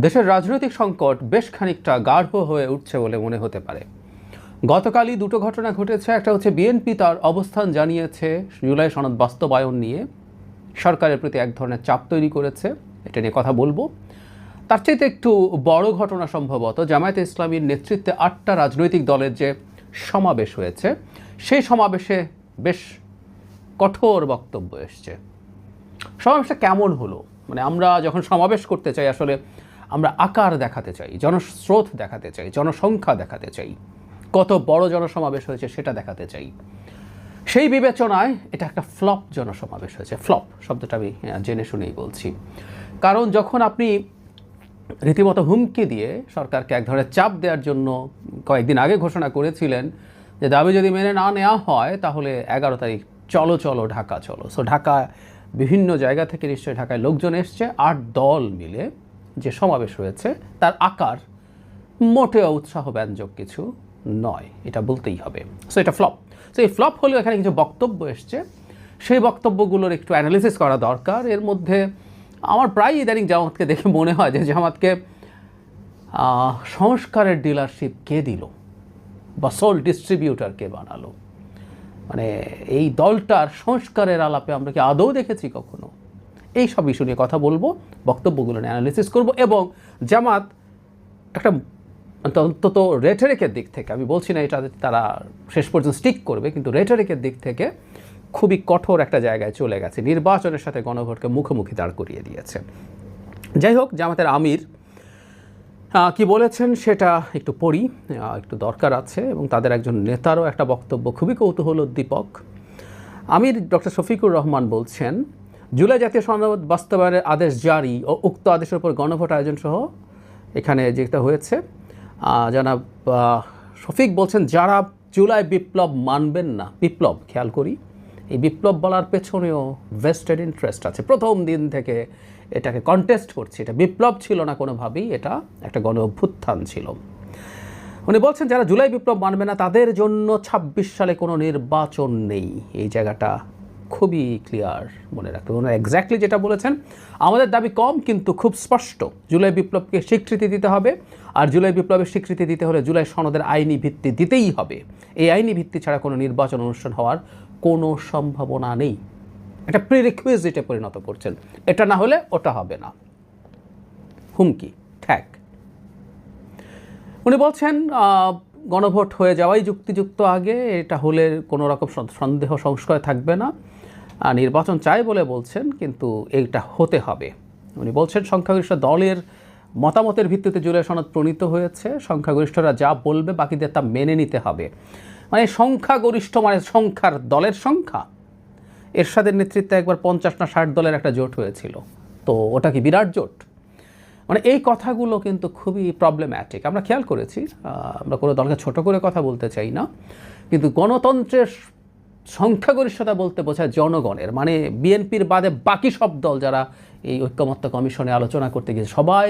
দেশের রাজনৈতিক সংকট বেশ খানিকটা গাঢ় হয়ে উঠছে বলে মনে হতে পারে। গতকালই দুটো ঘটনা ঘটেছে। একটা হচ্ছে বিএনপি তার অবস্থান জানিয়েছে জুলাই সনদ বাস্তবায়ন নিয়ে। সরকারের প্রতি এক ধরনের চাপ তৈরি করেছে, এটা নিয়ে কথা বলব। তার চাইতে একটু বড় ঘটনা সম্ভবত জামায়াতে ইসলামীর নেতৃত্বে আটটা রাজনৈতিক দলের যে সমাবেশ হয়েছে, সেই সমাবেশে বেশ কঠোর বক্তব্য এসছে। সমাবেশটা কেমন হলো? মানে আমরা যখন সমাবেশ করতে চাই, আসলে আমরা আকার দেখাতে চাই, জনস্রোত দেখাতে চাই, জনসংখ্যা দেখাতে চাই। কত বড় জনসমাবেশ হয়েছে সেটা দেখাতে চাই। সেই বিবেচনায় এটা একটা ফ্লপ জনসমাবেশ হয়েছে, ফ্লপ, শব্দটা আমি জেনে শুনেই বলছি। কারণ যখন আপনি রীতিমতো হুমকি দিয়ে সরকারকে এক ধরনের চাপ দেওয়ার জন্য কয়েকদিন আগে ঘোষণা করেছিলেন যে দাবি যদি মেনে না নেওয়া হয়, তাহলে এগারো তারিখ চলো চলো ঢাকা চলো। সো ঢাকা বিভিন্ন জায়গা থেকে নিশ্চয়ই ঢাকায় লোকজন এসছে, আট দল মিলে যে সমাবেশ হয়েছে তার আকার মোটেও উৎসাহ ব্যঞ্জক কিছু নয়। এটা বলতেই হবে। সো এটা ফ্লপ সো এই ফ্লপ হলেও এখানে কিছু বক্তব্য এসছে। সেই বক্তব্যগুলোর একটু অ্যানালিসিস করা দরকার। এর মধ্যে আমার প্রায় ইদানিং জামাতকে দেখে মনে হয় যে জামাতকে সংস্কারের ডিলারশিপ কে দিল? বা সোল ডিস্ট্রিবিউটার কে বানালো? মানে এই দলটার সংস্কারের আলাপে আমরা কি আদৌ দেখেছি কখনো? এই সব ইস্যু নিয়ে কথা বলব, বক্তব্যগুলো নিয়ে অ্যানালিসিস করব এবং জামাত একটা অন্তত রেটারিকের দিক থেকে, আমি বলছি না এটা তারা শেষ পর্যন্ত স্টিক করবে, কিন্তু রেটারিকের দিক থেকে খুবই কঠোর একটা জায়গায় চলে গেছে। নির্বাচনের সাথে গণভোটকে মুখোমুখি দাঁড় করিয়ে দিয়েছে। যাই হোক, জামাতের আমির কি বলেছেন সেটা একটু পড়ি একটু দরকার আছে এবং তাদের একজন নেতারও একটা বক্তব্য খুবই কৌতূহল উদ্দীপক আমির ডক্টর শফিকুর রহমান বলছেন জুলাই জাতীয় সনদ বাস্তবায়নের আদেশ জারি ও উক্ত আদেশের উপর গণভোট আয়োজন সহ এখানে যেটা হয়েছে জনাব শফিক বলছেন, যারা জুলাই বিপ্লব মানবেন না, বিপ্লব, খেয়াল করি, এই বিপ্লব বলার পেছনেও ভেস্টেড ইন্টারেস্ট আছে। প্রথম দিন থেকে এটাকে কন্টেস্ট করছে। এটা বিপ্লব ছিল না কোনোভাবেই, এটা একটা গণ অভ্যুত্থান ছিল। উনি বলছেন, যারা জুলাই বিপ্লব মানবে না, তাদের জন্য ২৬ সালে কোনো নির্বাচন নেই। এই জায়গাটা খুবই ক্লিয়ার মনে রাখতে হবে। ওনারা এক্স্যাক্টলি যেটা বলেছেন, আমাদের দাবি কম কিন্তু খুব স্পষ্ট। জুলাই বিপ্লবকে স্বীকৃতি দিতে হবে, আর জুলাই বিপ্লবের স্বীকৃতি দিতে হলে জুলাই সনদের আইনি ভিত্তি দিতেই হবে। এই আইনি ভিত্তি ছাড়া কোনো নির্বাচন অনুষ্ঠান হওয়ার কোনো সম্ভাবনা নেই। এটা প্রিরিকুইজিটে পরিণত করছেন। এটা না হলে ওটা হবে না। হুমকি ঠ্যাক উনি বলছেন গণভোট হয়ে যাওয়াই যুক্তিযুক্ত আগে, এটা হলে কোনো রকম সন্দেহ সংশয় থাকবে না। নির্বাচন চাই বলে বলছেন, কিন্তু এইটা হতে হবে। উনি বলছেন, সংখ্যাগরিষ্ঠ দলের মতামতের ভিত্তিতে জুলাই সনদ প্রণীত হয়েছে। সংখ্যাগরিষ্ঠরা যা বলবে, বাকিদের তা মেনে নিতে হবে। মানে সংখ্যাগরিষ্ঠ মানে সংখ্যার দলের সংখ্যা। এরশাদের নেতৃত্বে একবার পঞ্চাশ না ষাট দলের একটা জোট হয়েছিল। তো ওটা কি বিরাট জোট? মানে এই কথাগুলো কিন্তু খুবই প্রবলেম্যাটিক আমরা খেয়াল করেছি আমরা কোনো দলকে ছোট করে কথা বলতে চাই না। কিন্তু গণতন্ত্রের সংখ্যাগরিষ্ঠতা বলতে বোঝায় জনগণের মানে বিএনপির বাদে বাকি সব দল যারা এই ঐক্যমত্য কমিশনে আলোচনা করতে গিয়েছে, সবাই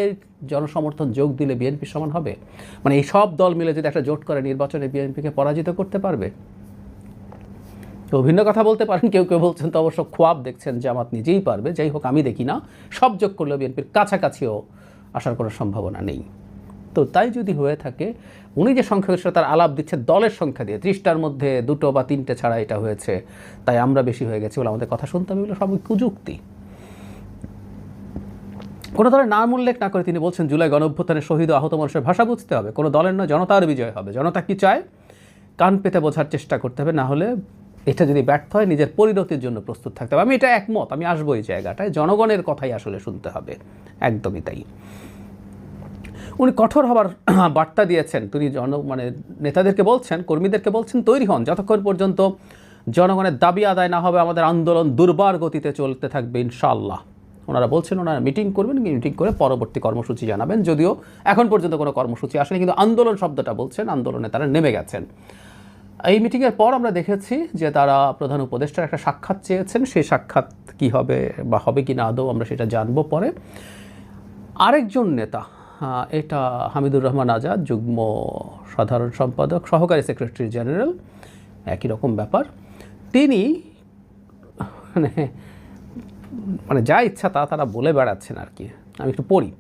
জনসমর্থন যোগ দিলে বিএনপি সমান হবে? মানে এই সব দল মিলে যদি একটা জোট করে নির্বাচনে বিএনপিকে পরাজিত করতে পারবে? তো ভিন্ন কথা বলতে পারেন, কেউ কেউ বলছেন তো অবশ্য খোয়াব দেখছেন, জামাত নিজেই পারবে, যাই হোক আমি দেখি না, সব যোগ করলেও বিএনপির কাছাকাছিও আসার কোনো সম্ভাবনা নেই। তো তাই যদি হয়ে থাকে, উনি যে সংখ্যাগরিষ্ঠতার আলাপ দিচ্ছে, দলের সংখ্যা দিয়ে, ত্রিশটার মধ্যে দুটো বা তিনটে ছাড়া এটা হয়েছে, তাই আমরা বেশি হয়ে গেছি বলে আমাদের কথা শুনতে হবে, এগুলো সবই কুযুক্তি। কোনো দলের নাম উল্লেখ না করে তিনি বলছেন, জুলাই গণঅভ্যুত্থানে শহীদ আহত মানুষের ভাষা বুঝতে হবে, কোনো দলের নয়, জনতার বিজয় হবে। জনতা কি চায়? কান পেতে বোঝার চেষ্টা করতে হবে, না হলে এটা যদি ব্যর্থ হয়, নিজের পরিণতির জন্য প্রস্তুত থাকতে হবে। আমি এটা একমত, আমি আসব এই জায়গাটায়, জনগণের কথাই আসলে শুনতে হবে, একদমই তাই। উনি কঠোর হবার বার্তা দিয়েছেন। তিনি জন মানে নেতাদেরকে বলছেন, কর্মীদেরকে বলছেন, তৈরি হন। যতক্ষণ পর্যন্ত জনগণের দাবি আদায় না হবে, আমাদের আন্দোলন দুর্বার গতিতে চলতে থাকবে ইনশাল্লাহ ওনারা বলছেন, ওনারা মিটিং করবেন মিটিং করে পরবর্তী কর্মসূচি জানাবেন। যদিও এখন পর্যন্ত কোনো কর্মসূচি আসেনি, কিন্তু আন্দোলন শব্দটা বলছেন, আন্দোলনে তারা নেমে গেছেন। এই মিটিংয়ের পর আমরা দেখেছি যে তারা প্রধান উপদেষ্টার একটা সাক্ষাৎ চেয়েছেন। সেই সাক্ষাৎ কি হবে বা হবে কি না, আদৌ আমরা সেটা জানব পরে। আরেকজন নেতা এটা হামিদুর রহমান আজাদ, যুগ্ম সাধারণ সম্পাদক, সহকারী সেক্রেটারি জেনারেল। একই রকম ব্যাপার। তিনি মানে মানে যা ইচ্ছা তা তারা বলে বেড়াচ্ছেন আর কি। আমি একটু পড়ি।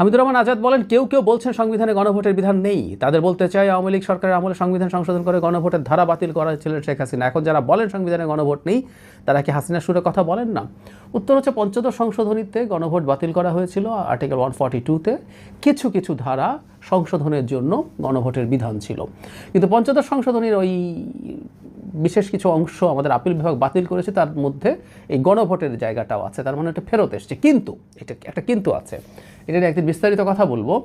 হামিদুর রহমান আজাদ বলেন, কেউ কেউ বলছেন সংবিধানে গণভোটের বিধান নেই। তাদের বলতে চাই আওয়ামী লীগ সরকারের আমলে সংবিধান সংশোধন করে গণভোটের ধারা বাতিল করা ছিল শেখ হাসিনা। এখন যারা বলেন সংবিধানে গণভোট নেই, তারা কি হাসিনার সুরে কথা বলেন না? উত্তর হচ্ছে, পঞ্চদশ সংশোধনীতে গণভোট বাতিল করা হয়েছিল, আর্টিকেল ওয়ান ফর্টি টুতে কিছু কিছু ধারা সংশোধনের জন্য গণভোটের বিধান ছিল। কিন্তু পঞ্চদশ সংশোধনীর ওই বিশেষ কিছু অংশ আমাদের আপিল বিভাগ বাতিল করেছে, তার মধ্যে এই গণভোটের জায়গাটাও আছে, তার মানে এটা ফেরত এসছে। কিন্তু, এটা একটা কিন্তু আছে, এটা একদিন বিস্তারিত কথা বলব।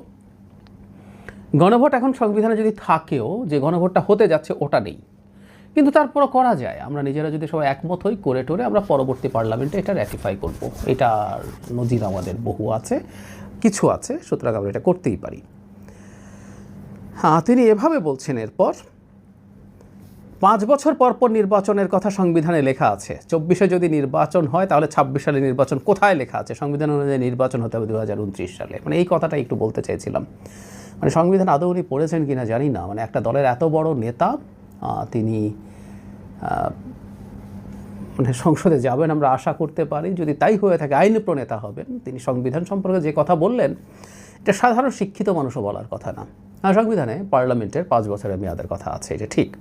গণভোট এখন সংবিধানে যদি থাকেও, যে গণভোটটা হতে যাচ্ছে ওটা নেই। কিন্তু তারপরও করা যায়, আমরা নিজেরা যদি সবাই একমত হই, করে টোরে আমরা পরবর্তী পার্লামেন্টে এটা র্যাটিফাই করব। এটার নজির আমাদের বহু আছে, কিছু আছে, সুতরাং আমরা এটা করতেই পারি। হ্যাঁ তিনি এভাবে বলছেন এরপর, পাঁচ বছর পর পর নির্বাচনের কথা সংবিধানে লেখা আছে। চব্বিশে যদি নির্বাচন হয়, তাহলে ছাব্বিশ সালে নির্বাচন কোথায় লেখা আছে? সংবিধান অনুযায়ী নির্বাচন হতে হবে দু হাজার উনত্রিশ সালে। মানে এই কথাটা একটু বলতে চাইছিলাম মানে সংবিধান আদৌ উনি পড়েছেন কিনা জানি না। মানে একটা দলের এত বড় নেতা তিনি মানে সংসদে যাবেন আমরা আশা করতে পারি। যদি তাই হয়ে থাকে, আইন প্রণেতা হবেন। তিনি সংবিধান সম্পর্কে যে কথা বললেন, এটা সাধারণ শিক্ষিত মানুষও বলার কথা না। সংবিধানে পার্লামেন্টের পাঁচ বছরের মেয়াদের কথা আছে, এটা ঠিক।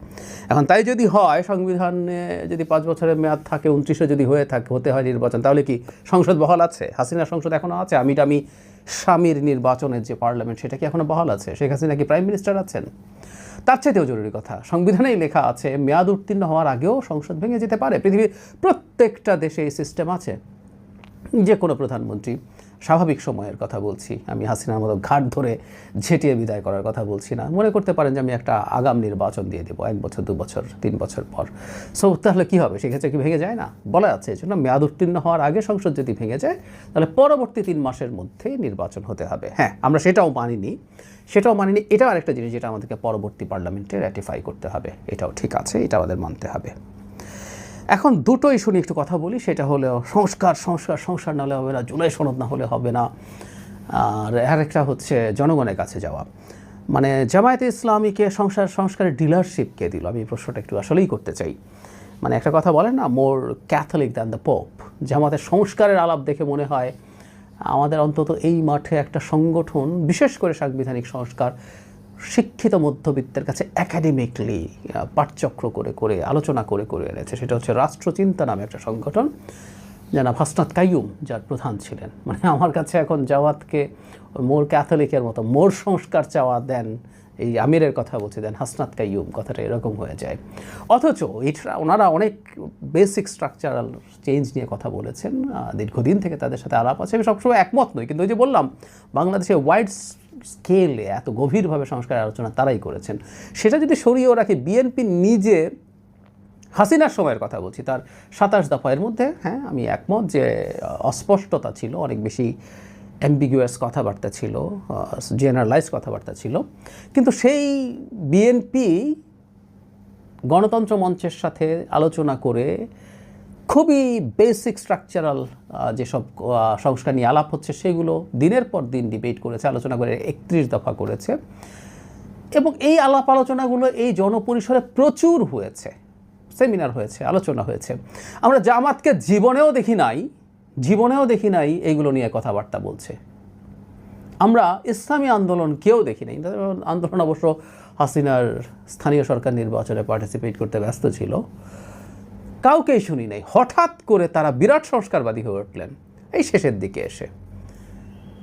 এখন তাই যদি হয়, সংবিধানে যদি পাঁচ বছরের মেয়াদ থাকে, উনত্রিশে যদি হয়ে থাকে, হতে হয় নির্বাচন, তাহলে কি সংসদ বহাল আছে? হাসিনা সংসদ এখনও আছে? আমি আমি স্বামীর নির্বাচনের যে পার্লামেন্ট, সেটা কি এখনও বহাল আছে? শেখ হাসিনা কি প্রাইম মিনিস্টার আছেন? তার চাইতেও জরুরি কথা, সংবিধানেই লেখা আছে, মেয়াদ উত্তীর্ণ হওয়ার আগেও সংসদ ভেঙে যেতে পারে। পৃথিবীর প্রত্যেকটা দেশে এই সিস্টেম আছে। যে কোনো প্রধানমন্ত্রী, স্বাভাবিক সময়ের কথা বলছি। আমি হাসিনার মতো ঘাট ধরে ঝেঁটিয়ে বিদায় করার কথা বলছি না। মনে করতে পারেন যে আমি একটা আগাম নির্বাচন দিয়ে দেবো, এক বছর, দু বছর, তিন বছর পর। সো তাহলে কী হবে? সেক্ষেত্রে কি ভেঙে যায়? না, বলা আছে। এই জন্য মেয়াদ উত্তীর্ণ হওয়ার আগে সংসদ যদি ভেঙে যায়, তাহলে পরবর্তী তিন মাসের মধ্যেই নির্বাচন হতে হবে। হ্যাঁ আমরা সেটাও মানিনি। সেটাও মানিনি। এটাও আরেকটা জিনিস যেটা আমাদেরকে পরবর্তী পার্লামেন্টে র্যাটিফাই করতে হবে। এটাও ঠিক আছে, এটা আমাদের মানতে হবে। এখন দুটো ইস্যু নিয়ে একটু কথা বলি, সেটা হলো সংস্কার সংস্কার সংস্কার না হলে হবে না, জুলাই সনদ না হলে হবে না। আর আরেকটা হচ্ছে জনগণের কাছে যাওয়া। মানে জামায়াতে ইসলামীকে সংসার, সংস্কারের ডিলারশিপকে দিল, আমি এই প্রশ্নটা একটু আসলেই করতে চাই। মানে একটা কথা বলেন না more Catholic than the Pope জামাতের সংস্কারের আলাপ দেখে মনে হয়, আমাদের অন্তত এই মাঠে একটা সংগঠন, বিশেষ করে সাংবিধানিক সংস্কার শিক্ষিত মধ্যবিত্তের কাছে একাডেমিকলি পাঠচক্র করে করে, আলোচনা করে করে এনেছে। সেটা হচ্ছে রাষ্ট্রচিন্তা নামে একটা সংগঠন যারা হাসনাত কাইয়ুম, যার প্রধান ছিলেন। মানে আমার কাছে এখন জাওয়াতকে মোর ক্যাথলিকের মতো মোর সংস্কার চাওয়া দেন এই আমিরের কথা বলছি দেন হাসনাত কাইয়ুম, কথাটা এরকম হয়ে যায়। অথচ এটা ওনারা অনেক বেসিক স্ট্রাকচারাল চেঞ্জ নিয়ে কথা বলেছেন দীর্ঘদিন থেকে তাদের সাথে আলাপ আছে, আমি সবসময় একমত নই, কিন্তু ওই যে বললাম বাংলাদেশে ওয়াইড স্কেলে এত গভীরভাবে সংস্কার আলোচনা তারাই করেছেন। সেটা যদি সরিয়েও রাখে বিএনপি নিজে হাসিনার সময়ের কথা বলছি, তার সাতাশ দফা এর মধ্যে হ্যাঁ আমি একমত যে অস্পষ্টতা ছিল, অনেক বেশি অ্যাম্বিগুয়াস কথাবার্তা ছিল জেনারেলাইজ কথাবার্তা ছিল। কিন্তু সেই বিএনপি গণতন্ত্র মঞ্চের সাথে আলোচনা করে খুবই বেসিক স্ট্রাকচারাল যেসব সংস্কার নিয়ে আলাপ হচ্ছে, সেগুলো দিনের পর দিন ডিবেট করেছে, আলোচনা করে, একত্রিশ দফা করেছে। এবং এই আলাপ আলোচনাগুলো এই জনপরিসরে প্রচুর হয়েছে সেমিনার হয়েছে, আলোচনা হয়েছে। আমরা জামাতকে জীবনেও দেখি নাই জীবনেও দেখি নাই এইগুলো নিয়ে কথাবার্তা বলছে। আমরা ইসলামী আন্দোলন কেউ দেখি নাই। আন্দোলন অবশ্য হাসিনার স্থানীয় সরকার নির্বাচনে পার্টিসিপেট করতে ব্যস্ত ছিল। কাউকেই শুনি নাই। হঠাৎ করে তারা বিরাট সংস্কারবাদী হয়ে উঠলেন। এই শেষের দিকে এসে।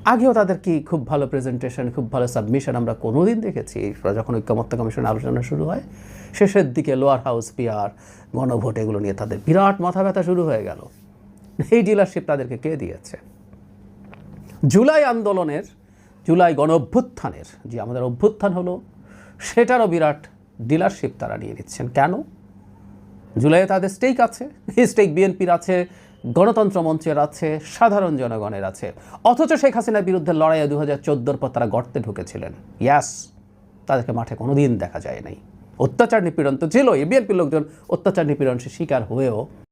আগেও তাদের কি খুব ভালো প্রেজেন্টেশন খুব ভালো সাবমিশন আমরা কোনোদিন দেখেছি? যখন ঐক্যমত্য কমিশন আলোচনা শুরু হয়, শেষের দিকে লোয়ার হাউস, পিআর, গণভোট, এগুলো নিয়ে তাদের বিরাট মাথা ব্যথা শুরু হয়ে গেল। এই ডিলারশিপ তাদেরকে কে দিয়েছে? জুলাই আন্দোলনের, জুলাই গণ অভ্যুত্থানের যে আমাদের অভ্যুত্থান হলো, সেটারও বিরাট ডিলারশিপ তারা নিয়ে নিচ্ছেন। কেন? জুলাইয়ে তাদের স্টেক আছে স্টেক বিএনপির আছে, গণতন্ত্র মঞ্চের আছে, সাধারণ জনগণের আছে। অথচ শেখ হাসিনার বিরুদ্ধে লড়াইয়ে দু হাজার চোদ্দোর পর তারা গর্তে ঢুকেছিলেন। ইয়াস তাদেরকে মাঠে কোনোদিন দেখা যায় নাই। অত্যাচার নিপীড়ন তো ছিল বিএনপির লোকজন অত্যাচার নিপীড়ন সে শিকার হয়েও